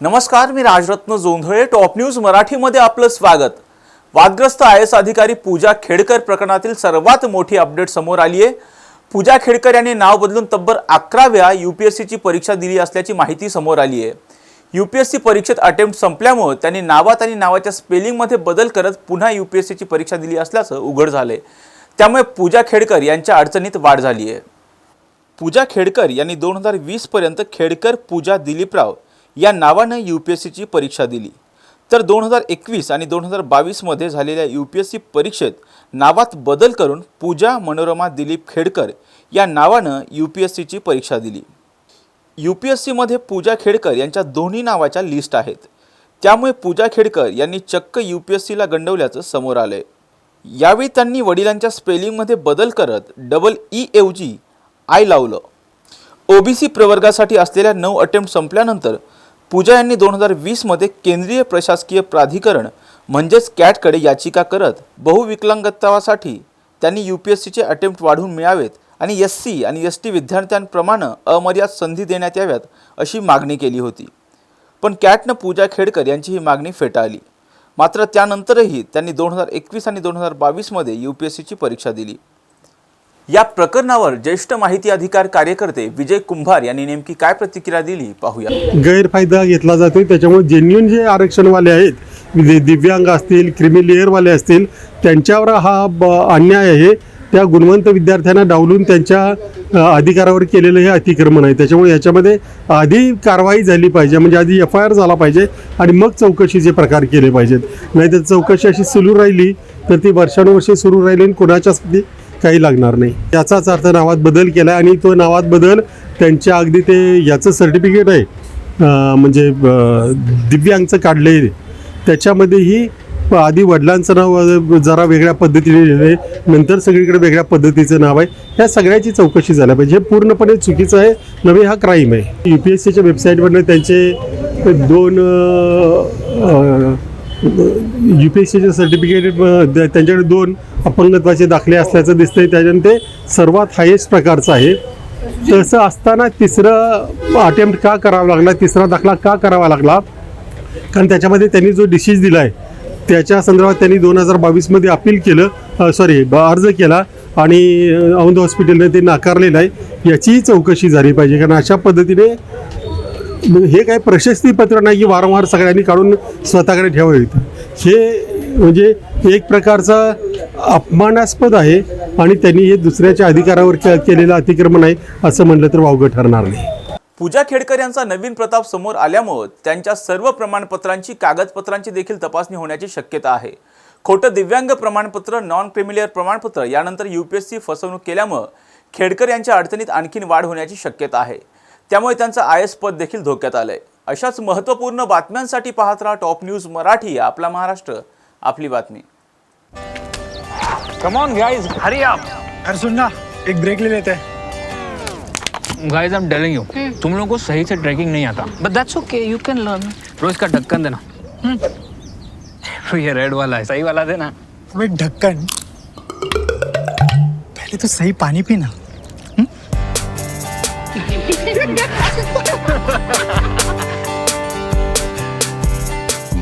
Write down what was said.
नमस्कार मी Rajratna Jondhale. Top news मराठीमध्ये आपलं स्वागत. वादग्रस्त आय एस अधिकारी पूजा खेडकर प्रकरणातील सर्वात मोठी अपडेट समोर आली आहे. पूजा खेडकर यांनी नाव बदलून तब्बल अकराव्या सीची परीक्षा दिली असल्याची माहिती समोर आली आहे. यू पी एस सी परीक्षेत अटेम्प्ट संपल्यामुळे त्यांनी नावात आणि नावाच्या स्पेलिंगमध्ये बदल करत पुन्हा यू पी एस सीची परीक्षा दिली असल्याचं उघड झालंय. त्यामुळे पूजा खेडकर यांच्या अडचणीत वाढ झाली आहे. पूजा खेडकर यांनी दोन हजार वीसपर्यंत खेडकर पूजा दिलीपराव या नावानं यू पी एस सीची परीक्षा दिली. तर दोन हजार एकवीस आणि दोन हजार बावीसमध्ये झालेल्या यू पी एस सी परीक्षेत नावात बदल करून पूजा मनोरमा दिलीप खेडकर या नावानं यू पी एस सीची परीक्षा दिली. यू पी एस सीमध्ये पूजा खेडकर यांच्या दोन्ही नावाच्या लिस्ट आहेत. त्यामुळे पूजा खेडकर यांनी चक्क यू पी एस सीला गंडवल्याचं समोर आलं आहे यावेळी त्यांनी वडिलांच्या स्पेलिंगमध्ये बदल करत डबल ई e ऐवजी आय लावलं. ओबीसी प्रवर्गासाठी असलेल्या नऊ अटेम्प्ट संपल्यानंतर पूजा यांनी दोन हजार वीसमध्ये केंद्रीय प्रशासकीय प्राधिकरण म्हणजेच कॅटकडे याचिका करत बहुविकलांगत्वासाठी त्यांनी यू पी एस सीचे अटेम्प्ट वाढवून मिळावेत आणि एस सी आणि एस टी विद्यार्थ्यांप्रमाणे अमर्याद संधी देण्यात याव्यात अशी मागणी केली होती. पण कॅटनं पूजा खेडकर यांची ही मागणी फेटाळली. मात्र त्यानंतरही त्यांनी दोन हजार एकवीस आणि दोन हजार बावीसमध्ये यू पी एस सीची परीक्षा दिली. या प्रकरणावर ज्येष्ठ माहिती अधिकार कार्यकर्ते विजय कुंभार यांनी नेमकी काय प्रतिक्रिया दिली पाहूया. गैरफायदा घेतला जातो त्याच्यामुळे जेन्युन जे आरक्षणवाले आहेत म्हणजे दिव्यांग असतील क्रिमी लेअरवाले असतील त्यांच्यावर हा ब अन्याय आहे. त्या गुणवंत विद्यार्थ्यांना डावलून त्यांच्या अधिकारावर केलेलं हे अतिक्रमण आहे. त्याच्यामुळे याच्यामध्ये आधी कारवाई झाली पाहिजे म्हणजे आधी एफ आय आर झाला पाहिजे आणि मग चौकशीचे प्रकार केले पाहिजेत. नाहीतर चौकशी अशी सुरू राहिली तर ती वर्षानुवर्षे सुरू राहिली आणि कोणाच्याच काही लागणार नाही. याचाच अर्थ नावात बदल केला आणि तो नावात बदल त्यांच्या अगदी ते याचं सर्टिफिकेट आहे. म्हणजे दिव्यांगचं काढलं आहे त्याच्यामध्येही आधी वडिलांचं नाव जरा वेगळ्या पद्धतीने लिहिले नंतर सगळीकडे वेगळ्या पद्धतीचं नाव आहे. ह्या सगळ्याची चौकशी झाल्या पाहिजे. हे पूर्णपणे चुकीचं आहे. नव्हे हा क्राईम आहे. यू पी एस सीच्या वेबसाईटवरनं त्यांचे दोन यू पी एस सीचे सर्टिफिकेट त्यांच्याकडे दोन अपंगत्वाचे दाखले असल्याचं दिसतंय. त्याच्यानं ते सर्वात हायेस्ट प्रकारचं आहे. तसं असताना तिसरं अटेम्प्ट का करावा लागला तिसरा दाखला का करावा लागला? कारण त्याच्यामध्ये त्यांनी जो डिसीज दिला आहे त्याच्या संदर्भात त्यांनी दोन हजार बावीसमध्ये अपील केलं सॉरी अर्ज केला आणि औंध हॉस्पिटलने ते नाकारलेलं आहे. याचीही चौकशी झाली पाहिजे. कारण अशा पद्धतीने हे काय प्रशस्तीपत्र नाही की वारंवार सगळ्यांनी काढून स्वतःकडे ठेवावी. हे म्हणजे एक प्रकारचा अपमानास्पद आहे आणि त्यांनी हे दुसऱ्याच्या अधिकारावर केलेलं अतिक्रमण आहे असं म्हणलं तर वावगं ठरणार नाही. पूजा खेडकर यांचा नवीन प्रताप समोर आल्यामुळे त्यांच्या सर्व प्रमाणपत्रांची कागदपत्रांची देखील तपासणी होण्याची शक्यता आहे. खोटं दिव्यांग प्रमाणपत्र नॉन क्रिमिलियर प्रमाणपत्र यानंतर यू पी एस सी फसवणूक केल्यामुळं खेडकर यांच्या अडचणीत आणखीन वाढ होण्याची शक्यता आहे. त्यामुळे त्यांचं आय एस पद देखील धोक्यात आलंय. अशाच महत्त्वपूर्ण बातम्यांसाठी पाहत राहा टॉप न्यूज मराठी आपला महाराष्ट्र आपली बातमी. Come on guys hurry up अरे सुन ना एक ब्रेक ले लेते. हैं guys I am telling you तुम लोगों को सही से ट्रैकिंग नहीं आता. But that's okay, you can learn. रोज का ढक्कन देना. तो ये रेड वाला है सही वाला देना. अबे ढक्कन. पहले तो सही पानी पीना.